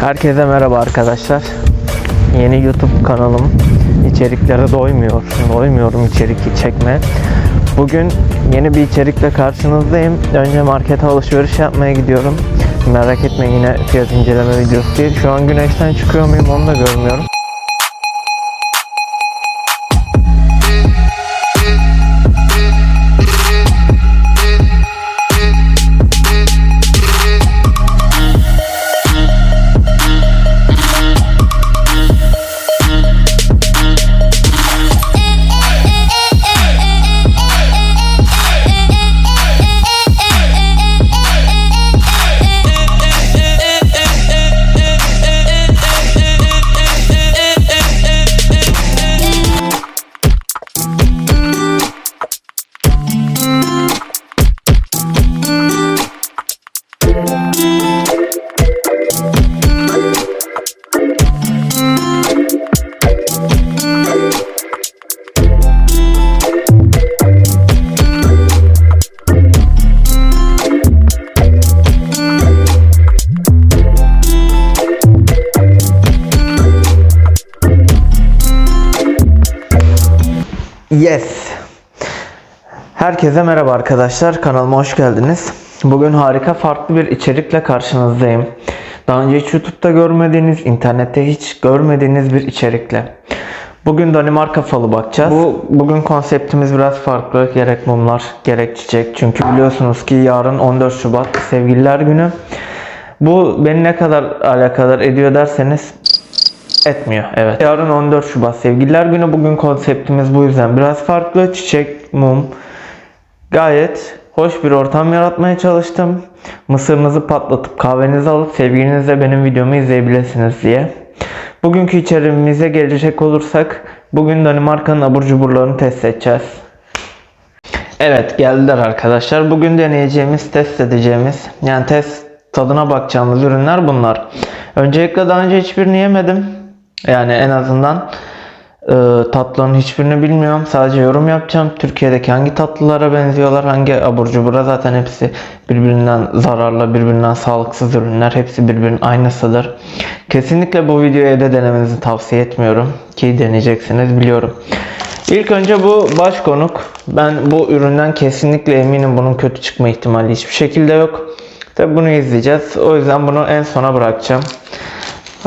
Herkese merhaba arkadaşlar. Yeni YouTube kanalım. İçeriklere doymuyor. Doymuyorum içerik çekme. Bugün yeni bir içerikle karşınızdayım. Önce markete alışveriş yapmaya gidiyorum. Merak etmeyin yine fiyat inceleme videosu değil. Şu an güneşten çıkıyor muyum onu da görmüyorum. Yes. Herkese merhaba arkadaşlar. Kanalıma hoş geldiniz. Bugün harika farklı bir içerikle karşınızdayım. Daha önce hiç YouTube'da görmediğiniz, internette hiç görmediğiniz bir içerikle. Bugün Danimarka falı bakacağız. Bu bugün konseptimiz biraz farklı. Gerek mumlar, gerek çiçek. Çünkü biliyorsunuz ki yarın 14 Şubat Sevgililer Günü. Bu beni ne kadar alakadar ediyor derseniz Etmiyor evet. Yarın 14 Şubat Sevgililer Günü. Bugün konseptimiz bu yüzden biraz farklı. Çiçek, mum. Gayet hoş bir ortam yaratmaya çalıştım. Mısırınızı patlatıp kahvenizi alıp sevgilinizle benim videomu izleyebilirsiniz diye. Bugünkü içeriğimize gelecek olursak bugün Danimarka'nın abur cuburlarını test edeceğiz. Evet geldiler arkadaşlar. Bugün deneyeceğimiz, test edeceğimiz yani test tadına bakacağımız ürünler bunlar. Öncelikle daha önce hiçbirini yemedim. Yani en azından e, tatlıların hiçbirini bilmiyorum. Sadece yorum yapacağım. Türkiye'deki hangi tatlılara benziyorlar, hangi abur cubura zaten hepsi birbirinden zararlı, birbirinden sağlıksız ürünler. Hepsi birbirinin aynısıdır. Kesinlikle bu videoyu evde denemenizi tavsiye etmiyorum. Ki deneyeceksiniz biliyorum. İlk önce bu baş konuk. Ben bu üründen kesinlikle eminim bunun kötü çıkma ihtimali hiçbir şekilde yok. Tabi bunu izleyeceğiz. O yüzden bunu en sona bırakacağım.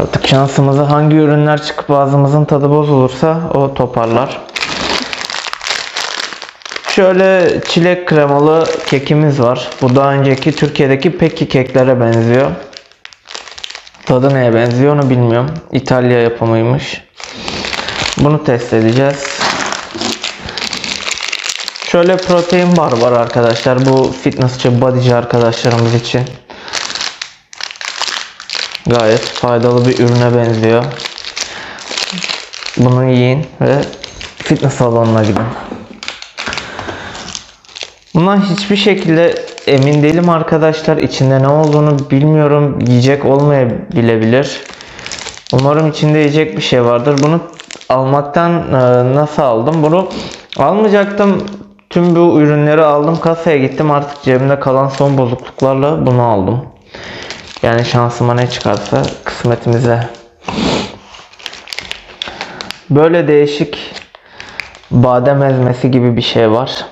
Artık şansımıza hangi ürünler çıkıp ağzımızın tadı bozulursa o toparlar. Şöyle çilek kremalı kekimiz var. Bu daha önceki Türkiye'deki peki keklere benziyor. Tadı neye benziyor onu bilmiyorum. İtalya yapımıymış. Bunu test edeceğiz. Şöyle protein bar var arkadaşlar. Bu fitnessçi, bodyci arkadaşlarımız için. Gayet faydalı bir ürüne benziyor. Bunu yiyin ve fitness salonuna gidin. Bundan hiçbir şekilde emin değilim arkadaşlar. İçinde ne olduğunu bilmiyorum. Yiyecek olmayabilir. Umarım içinde yiyecek bir şey vardır. Bunu almaktan e, nasıl aldım? Bunu almayacaktım. Tüm bu ürünleri aldım. Kasaya gittim. Artık cebimde kalan son bozukluklarla bunu aldım. Yani şansıma ne çıkarsa kısmetimize. Böyle değişik badem ezmesi gibi bir şey var.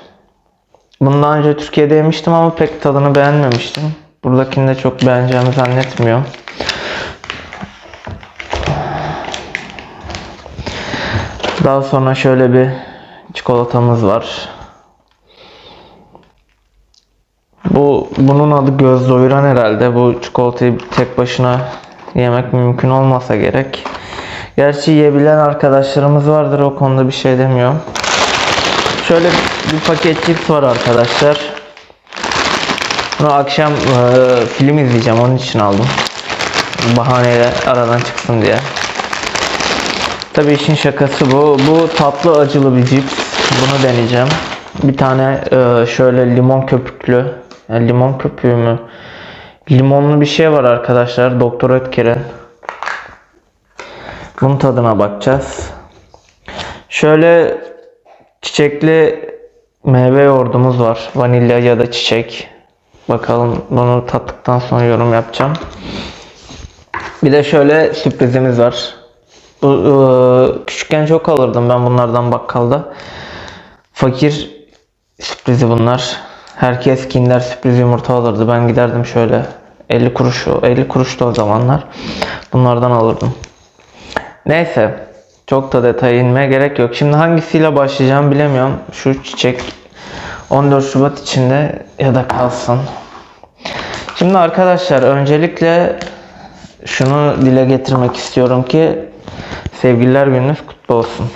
Bundan önce Türkiye'de yemiştim ama pek tadını beğenmemiştim. Buradakini de çok beğeneceğimi zannetmiyorum. Daha sonra şöyle bir çikolatamız var. Bu bunun adı göz doyuran herhalde. Bu çikolatayı tek başına yemek mümkün olmasa gerek. Gerçi yiyebilen arkadaşlarımız vardır o konuda bir şey demiyorum. Şöyle bir paket cips var arkadaşlar. Bunu akşam e, film izleyeceğim onun için aldım. Bahaneyle aradan çıksın diye. Tabii işin şakası bu. Bu tatlı acılı bir cips. Bunu deneyeceğim. Bir tane e, şöyle limon köpüklü. Yani limon köpüğü mü? Limonlu bir şey var arkadaşlar. Doktor Ötker'in. Bunun tadına bakacağız. Şöyle çiçekli meyve yoğurdumuz var. Vanilya ya da çiçek. Bakalım bunu tattıktan sonra yorum yapacağım. Bir de şöyle sürprizimiz var. Bu, ıı, küçükken çok alırdım ben bunlardan bakkalda. Fakir sürprizi bunlar. Herkes Kinder sürpriz yumurta alırdı. Ben giderdim şöyle 50 kuruş 50 kuruştu o zamanlar. Bunlardan alırdım. Neyse. Çok da detaya inmeye gerek yok. Şimdi hangisiyle başlayacağım bilemiyorum. Şu çiçek 14 Şubat içinde ya da kalsın. Şimdi arkadaşlar öncelikle şunu dile getirmek istiyorum ki sevgililer gününüz kutlu olsun.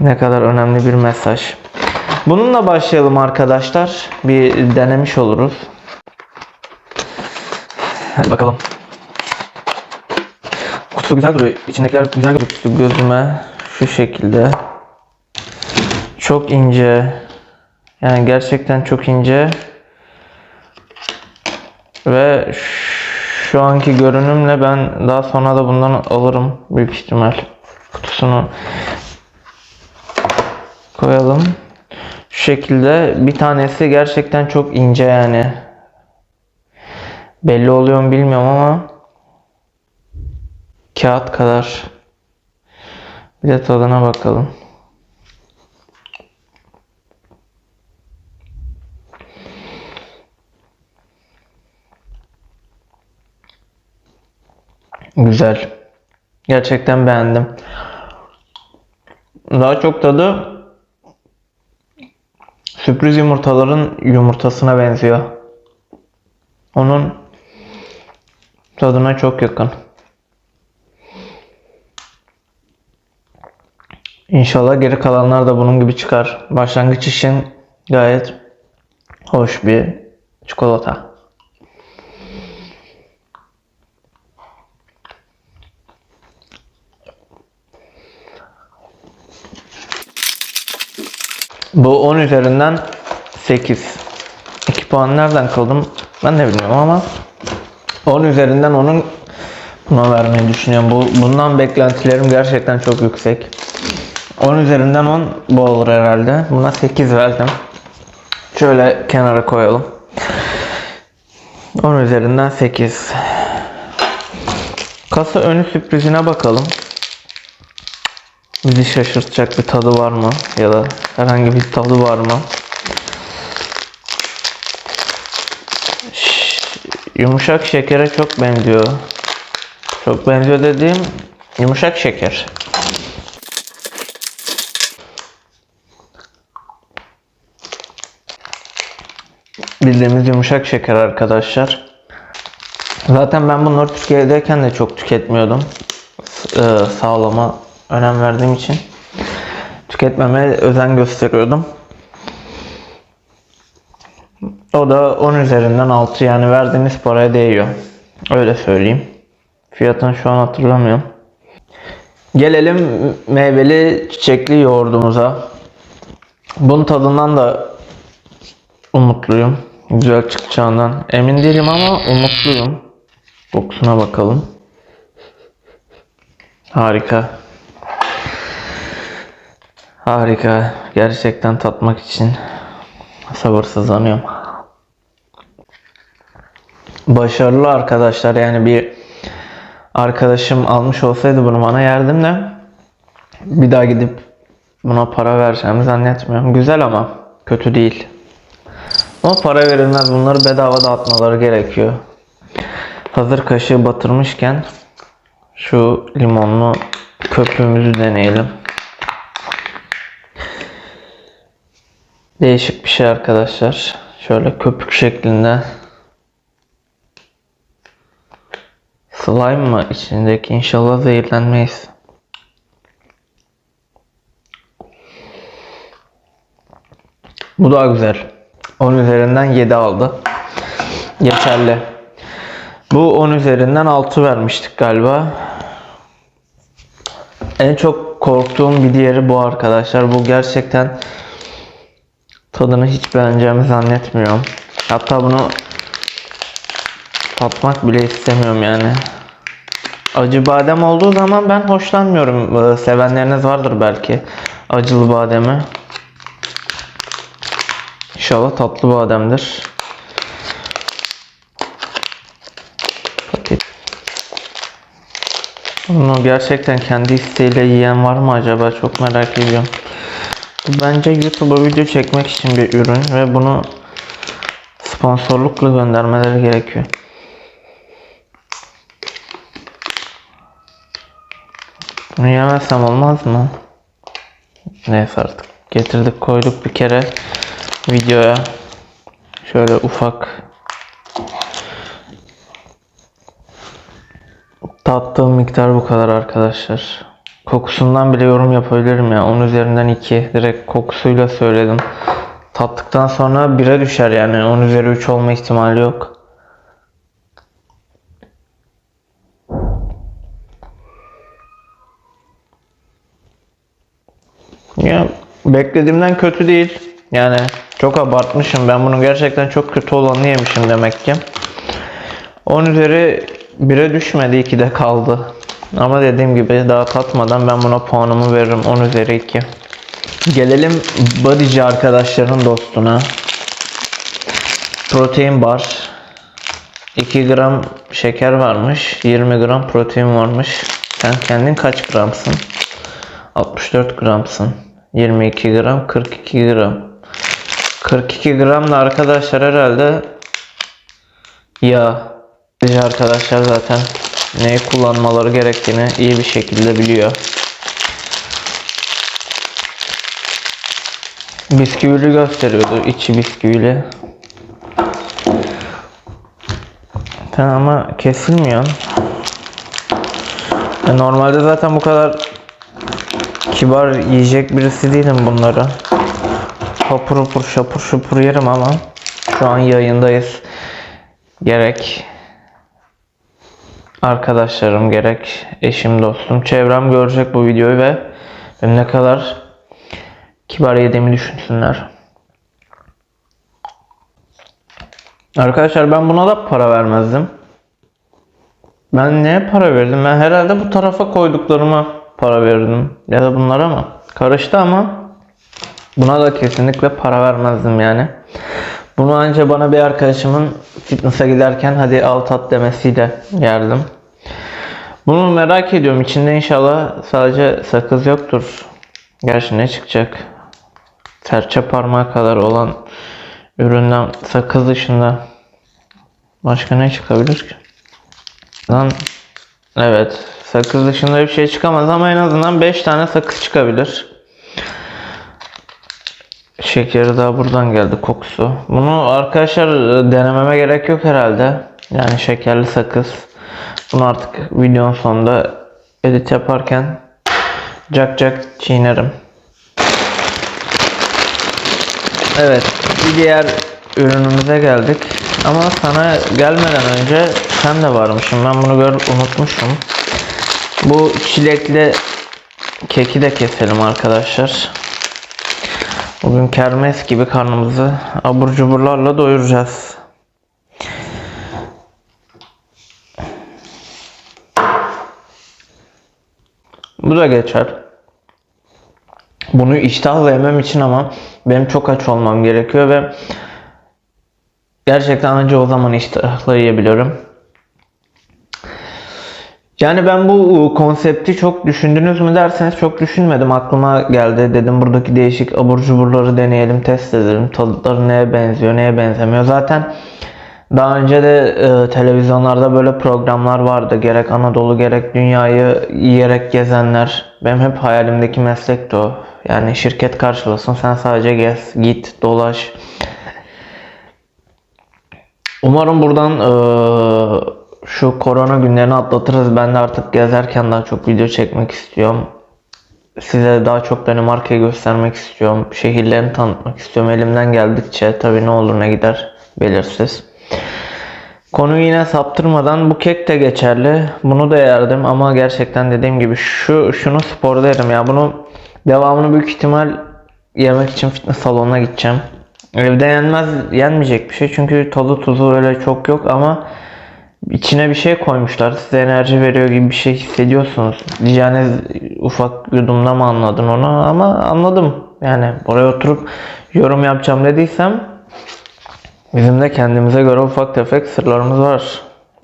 Ne kadar önemli bir mesaj. Bununla başlayalım arkadaşlar. Bir denemiş oluruz. Hadi bakalım. Kutusu güzel duruyor. İçindekiler güzel gözüktü gözüme. Şu şekilde. Çok ince. Yani gerçekten çok ince. Ve şu anki görünümle ben daha sonra da bundan alırım büyük ihtimal. Kutusunu koyalım. Şu şekilde bir tanesi gerçekten çok ince yani. Belli oluyor mu bilmiyorum ama kağıt kadar. Bir de tadına bakalım. Güzel. Gerçekten beğendim. Daha çok tadı sürpriz yumurtaların yumurtasına benziyor. Onun tadına çok yakın. İnşallah geri kalanlar da bunun gibi çıkar. Başlangıç için gayet hoş bir çikolata. Bu 10 üzerinden 8. 2 puan nereden kıldım ben de bilmiyorum ama 10 üzerinden onun buna vermeyi düşünüyorum. Bu, bundan beklentilerim gerçekten çok yüksek. 10 üzerinden 10 bu olur herhalde. Buna 8 verdim. Şöyle kenara koyalım. 10 üzerinden 8. Kasa önü sürprizine bakalım. Bizi şaşırtacak bir tadı var mı? Ya da herhangi bir tadı var mı? Yumuşak şekere çok benziyor. Çok benziyor dediğim yumuşak şeker. Bildiğimiz yumuşak şeker arkadaşlar. Zaten ben bunları Türkiye'deyken de çok tüketmiyordum. S- e, sağlama önem verdiğim için tüketmeme özen gösteriyordum. O da 10 üzerinden 6 yani verdiğiniz paraya değiyor. Öyle söyleyeyim. Fiyatını şu an hatırlamıyorum. Gelelim meyveli çiçekli yoğurdumuza. Bunun tadından da umutluyum. Güzel çıkacağından emin değilim ama umutluyum. Kokusuna bakalım. Harika. Harika. Gerçekten tatmak için sabırsızlanıyorum. Başarılı arkadaşlar. Yani bir arkadaşım almış olsaydı bunu bana yerdim de bir daha gidip buna para vereceğimi zannetmiyorum. Güzel ama kötü değil. Ama para verilmez. Bunları bedava dağıtmaları gerekiyor. Hazır kaşığı batırmışken şu limonlu köpüğümüzü deneyelim. Değişik bir şey arkadaşlar. Şöyle köpük şeklinde. Slime mı içindeki? İnşallah zehirlenmeyiz. Bu daha güzel. 10 üzerinden 7 aldı. Yeterli. Bu 10 üzerinden 6 vermiştik galiba. En çok korktuğum bir diğeri bu arkadaşlar. Bu gerçekten tadını hiç beğeneceğimi zannetmiyorum. Hatta bunu tatmak bile istemiyorum yani. Acı badem olduğu zaman ben hoşlanmıyorum. Ee, Sevenleriniz vardır belki. Acılı bademi. İnşallah tatlı bademdir. Paket. Bunu gerçekten kendi isteğiyle yiyen var mı acaba? Çok merak ediyorum. Bence YouTube'a video çekmek için bir ürün ve bunu sponsorlukla göndermeleri gerekiyor. Bunu yemezsem olmaz mı? Neyse artık. Getirdik koyduk bir kere videoya. Şöyle ufak Tattığım miktar bu kadar arkadaşlar. Kokusundan bile yorum yapabilirim ya. Onun üzerinden 2. Direkt kokusuyla söyledim. Tattıktan sonra 1'e düşer yani. 10 üzeri 3 olma ihtimali yok. Ya beklediğimden kötü değil. Yani çok abartmışım. Ben bunu gerçekten çok kötü olanı yemişim demek ki. 10 üzeri 1'e düşmedi 2'de kaldı. Ama dediğim gibi daha tatmadan ben buna puanımı veririm 10 üzeri 2. Gelelim bodyci arkadaşların dostuna. Protein bar. 2 gram şeker varmış. 20 gram protein varmış. Sen kendin kaç gramsın? 64 gramsın. 22 gram 42 gram. 42 gram da arkadaşlar herhalde. Bizi arkadaşlar zaten neyi kullanmaları gerektiğini iyi bir şekilde biliyor. Bisküvili gösteriyordu. içi bisküvili. Sen ama kesilmiyor. E, Normalde zaten bu kadar kibar yiyecek birisi değilim bunları. Hapur hapur şapur şupur yerim ama şu an yayındayız. Gerek arkadaşlarım gerek eşim dostum çevrem görecek bu videoyu ve benim ne kadar kibar yediğimi düşünsünler. Arkadaşlar ben buna da para vermezdim. Ben neye para verdim? Ben herhalde bu tarafa koyduklarıma para verdim. Ya da bunlara mı? Karıştı ama buna da kesinlikle para vermezdim yani. Bunu anca bana bir arkadaşımın fitness'a giderken hadi al tat demesiyle yerdim. Bunu merak ediyorum. İçinde inşallah sadece sakız yoktur. Gerçi ne çıkacak? Serçe parmağı kadar olan üründen sakız dışında başka ne çıkabilir ki? Lan evet sakız dışında bir şey çıkamaz ama en azından 5 tane sakız çıkabilir. Şekeri daha buradan geldi kokusu. Bunu arkadaşlar e, denememe gerek yok herhalde. Yani şekerli sakız. Bunu artık videonun sonunda edit yaparken cak cak çiğnerim. Evet bir diğer ürünümüze geldik. Ama sana gelmeden önce sen de varmışım. Ben bunu görüp unutmuşum. Bu çilekli keki de keselim arkadaşlar. Bugün kermes gibi karnımızı abur cuburlarla doyuracağız. Bu da geçer. Bunu iştahla yemem için ama benim çok aç olmam gerekiyor ve gerçekten ancak o zaman iştahla yiyebiliyorum. Yani ben bu konsepti çok düşündünüz mü derseniz çok düşünmedim. Aklıma geldi. Dedim buradaki değişik abur cuburları deneyelim, test edelim. Tadıları neye benziyor, neye benzemiyor. Zaten daha önce de e, televizyonlarda böyle programlar vardı. Gerek Anadolu gerek dünyayı yiyerek gezenler. Benim hep hayalimdeki meslekti o. Yani şirket karşılasın sen sadece gez, git, dolaş. Umarım buradan e, şu korona günlerini atlatırız. Ben de artık gezerken daha çok video çekmek istiyorum. Size daha çok Danimarka'yı göstermek istiyorum. Şehirlerini tanıtmak istiyorum. Elimden geldikçe tabii ne olur ne gider belirsiz. Konuyu yine saptırmadan bu kek de geçerli. Bunu da yerdim ama gerçekten dediğim gibi şu şunu sporda yerim ya. Bunu devamını büyük ihtimal yemek için fitness salonuna gideceğim. Evde yenmez, yenmeyecek bir şey çünkü tadı tuzu öyle çok yok ama içine bir şey koymuşlar. Size enerji veriyor gibi bir şey hissediyorsunuz. Diyeceğiniz ufak yudumda mı anladın onu ama anladım. Yani oraya oturup yorum yapacağım dediysem bizim de kendimize göre ufak tefek sırlarımız var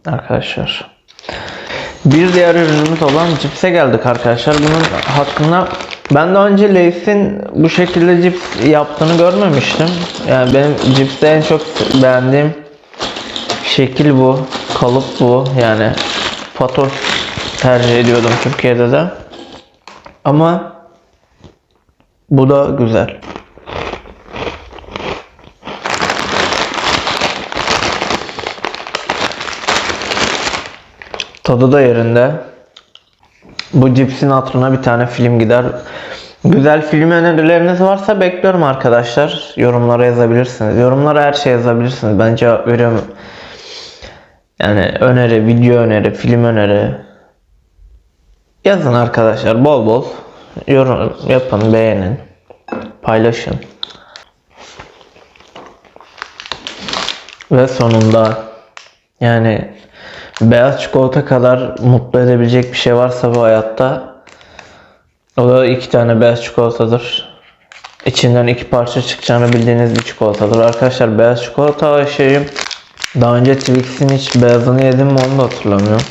arkadaşlar. Bir diğer ürünümüz olan cipse geldik arkadaşlar. Bunun hakkında ben daha önce Lay's'in bu şekilde cips yaptığını görmemiştim. Yani benim cipste en çok beğendiğim şekil bu. Kalıp bu. Yani patos tercih ediyordum Türkiye'de de. Ama bu da güzel. Tadı da yerinde. Bu cipsin hatırına bir tane film gider. Güzel film önerileriniz varsa bekliyorum arkadaşlar. Yorumlara yazabilirsiniz. Yorumlara her şey yazabilirsiniz. Ben cevap veriyorum. Yani öneri, video öneri, film öneri. Yazın arkadaşlar bol bol. Yorum yapın, beğenin. Paylaşın. Ve sonunda yani beyaz çikolata kadar mutlu edebilecek bir şey varsa bu hayatta o da iki tane beyaz çikolatadır. İçinden iki parça çıkacağını bildiğiniz bir çikolatadır. Arkadaşlar beyaz çikolata aşığıyım. Daha önce Twix'in hiç beyazını yedim mi onu da hatırlamıyorum.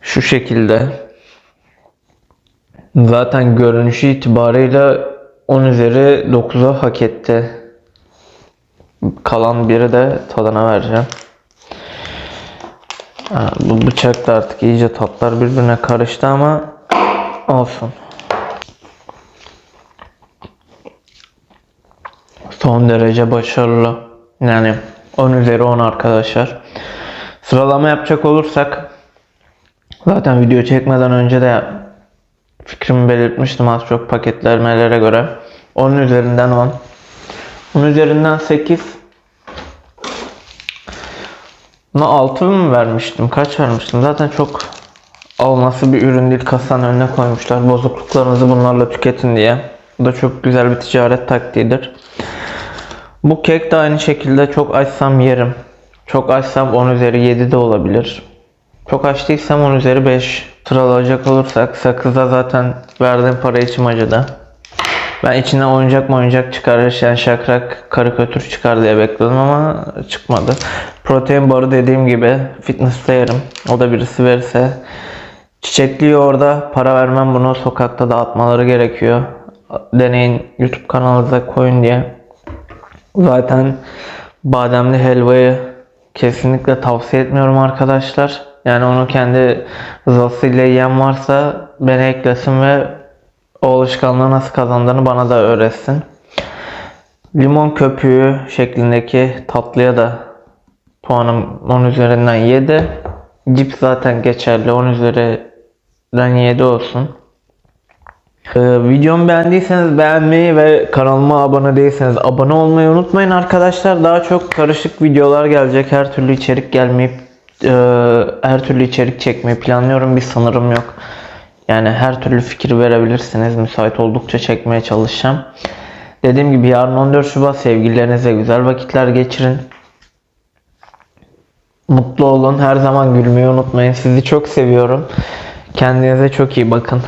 Şu şekilde. Zaten görünüşü itibarıyla 10 üzeri 9'a hak etti. Kalan biri de tadına vereceğim. Bu bıçak da artık iyice tatlar birbirine karıştı ama olsun. Son derece başarılı. Yani 10 üzeri 10 arkadaşlar. Sıralama yapacak olursak zaten video çekmeden önce de fikrimi belirtmiştim az çok paketlemelere göre. 10 üzerinden 10. 10 üzerinden 8. Buna 6 mı vermiştim? Kaç vermiştim? Zaten çok olması bir ürün değil. Kasanın önüne koymuşlar. Bozukluklarınızı bunlarla tüketin diye. Bu da çok güzel bir ticaret taktiğidir. Bu kek de aynı şekilde çok açsam yerim. Çok açsam 10 üzeri 7 de olabilir. Çok aç değilsem 10 üzeri 5. Sıralayacak olursak sakızda zaten verdiğim para içim acıdı. Ben içinden oyuncak mı oyuncak çıkarır, yani şakrak karikatür çıkar diye bekledim ama çıkmadı. Protein barı dediğim gibi fitness'te yerim. O da birisi verirse. Çiçekli yoğurda para vermem bunu sokakta dağıtmaları gerekiyor. Deneyin YouTube kanalınıza koyun diye. Zaten bademli helvayı kesinlikle tavsiye etmiyorum arkadaşlar. Yani onu kendi rızasıyla yiyen varsa beni eklesin ve o alışkanlığı nasıl kazandığını bana da öğretsin. Limon köpüğü şeklindeki tatlıya da puanım 10 üzerinden 7. Cips zaten geçerli 10 üzerinden 7 olsun. Ee, videomu beğendiyseniz beğenmeyi ve kanalıma abone değilseniz abone olmayı unutmayın arkadaşlar. Daha çok karışık videolar gelecek. Her türlü içerik gelmeyip e, her türlü içerik çekmeyi planlıyorum. Bir sınırım yok. Yani her türlü fikir verebilirsiniz. Müsait oldukça çekmeye çalışacağım. Dediğim gibi yarın 14 Şubat sevgililerinize güzel vakitler geçirin. Mutlu olun. Her zaman gülmeyi unutmayın. Sizi çok seviyorum. Kendinize çok iyi bakın.